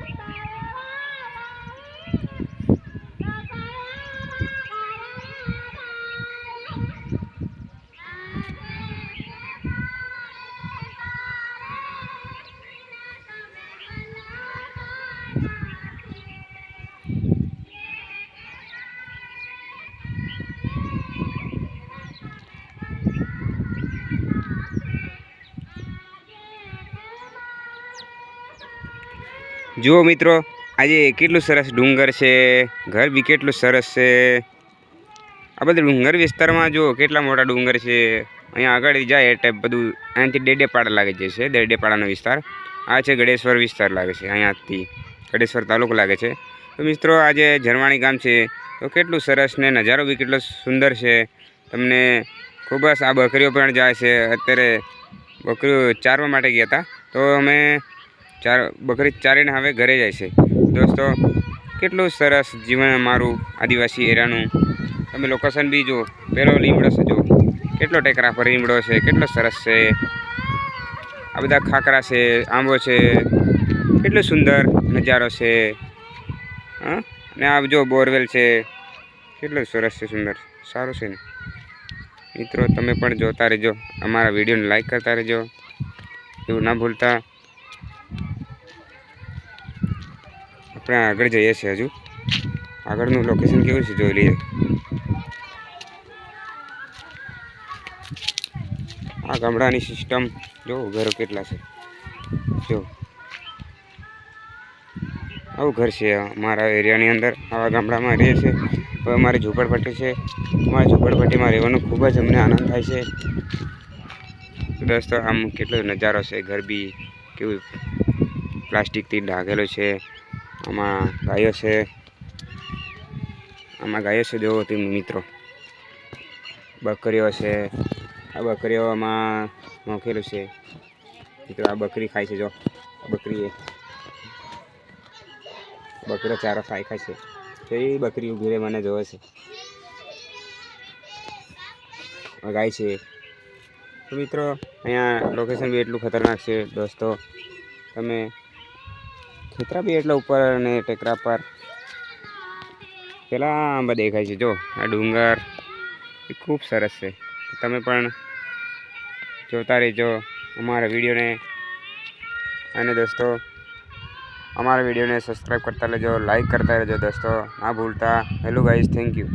Bye. જુઓ મિત્રો, આજે કેટલું સરસ ડુંગર છે, ઘર બી કેટલું સરસ છે. આ બધા ડુંગર વિસ્તારમાં જુઓ કેટલા મોટા ડુંગર છે. અહીંયા આગળ જાય એટલે બધું અહીંયાથી ડેડેપાડા લાગે છે ડેડેપાડાનો વિસ્તાર. આ છે ગડેશ્વર વિસ્તાર લાગે છે, અહીંયાથી ગડેશ્વર તાલુકો લાગે છે. તો મિત્રો, આજે ઝરવાણી ગામ છે, તો કેટલું સરસ ને નજારો બી કેટલો સુંદર છે. તમને ખૂબ જ આ બકરીઓ પણ જાય છે. અત્યારે બકરીઓ ચારવા માટે ગયા હતા. તો અમે ચાર બકરી ચારીને હવે ઘરે જાય છે. દોસ્તો, કેટલું સરસ જીવન અમારું આદિવાસી એરિયાનું. તમે લોકેશન બી જો પહેલો લીમડો છે જો કેટલો ટેકરા પર લીમડો છે, કેટલો સરસ છે. આ બધા ખાકરા છે, આંબો છે, કેટલો સુંદર નજારો છે. હા? અને આ જો બોરવેલ છે, કેટલો સરસ છે, સુંદર. સારું છે ને. મિત્રો, તમે પણ જોતા રહેજો. અમારા વિડીયોને લાઈક કરતા રહેજો. એવું ના ભૂલતા. આપણે આગળ જઈએ છીએ હજુ. આગળનું લોકેશન કેવું છે જોઈ લઈએ. આ ગામડાની સિસ્ટમ જો ઘરો કેટલા છે. જો. આવું ઘર છે અમારા એરિયાની અંદર. આવા ગામડામાં રહે છે. હવે અમારી ઝૂંપડપટ્ટી છે. અમારી ઝૂંપડપટ્ટીમાં રહેવાનો ખૂબ જ અમને આનંદ થાય છે. દોસ્તો, આમ કેટલો નજારો છે. ઘર બી કેવું પ્લાસ્ટિકથી ઢાંકેલો છે. આમાં ગાયો છે. આમાં ગાયો છે જોવો તેમનું મિત્રો. બકરીઓ છે. આ બકરીઓમાં મોખેલું છે. મિત્રો, આ બકરી ખાય છે, જો. બકરી એ. બકરીઓ ચારો ખાઈ ખાય છે. તો એ બકરી ઊભી રહે મને જોવે છે. ગાય છે. તો મિત્રો, અહીંયા લોકેશન બી એટલું ખતરનાક છે. દોસ્તો, તમે ખેતરા બી એટલા ઉપર અને ટેકરા પર. પેલા આંબા દેખાય છે, જો, આ ડુંગર. એ ખૂબ સરસ છે. તમે પણ જોતા રહેજો અમારા વિડીયોને. અને દોસ્તો, અમારા વિડીયોને સબસ્ક્રાઈબ કરતા રહેજો લાઈક કરતા રહેજો દોસ્તો. ના ભૂલતા. Hello guys thank you